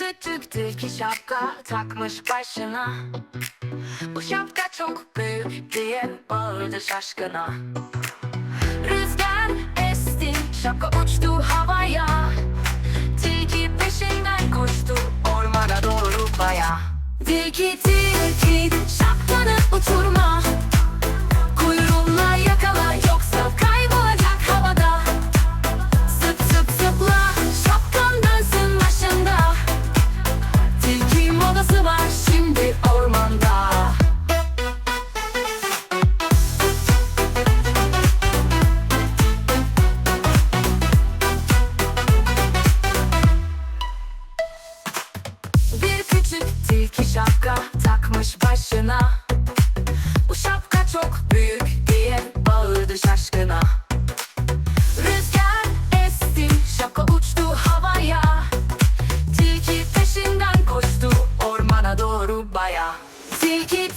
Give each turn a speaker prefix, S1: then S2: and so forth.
S1: küçük tilki şapka takmış başına. Bu şapka çok büyük diye bağırdı şaşkına. Rüzgar esti, şapka uçtu havaya. Tilki peşinden koştu ormana doğru baya. Tilki tilki şapkanı uçurma tilki şapka takmış başına. Bu şapka çok büyük diye bağırdı şaşkına. Rüzgar esti, şapka uçtu havaya. Tilki peşinden koştu ormana doğru baya Tilki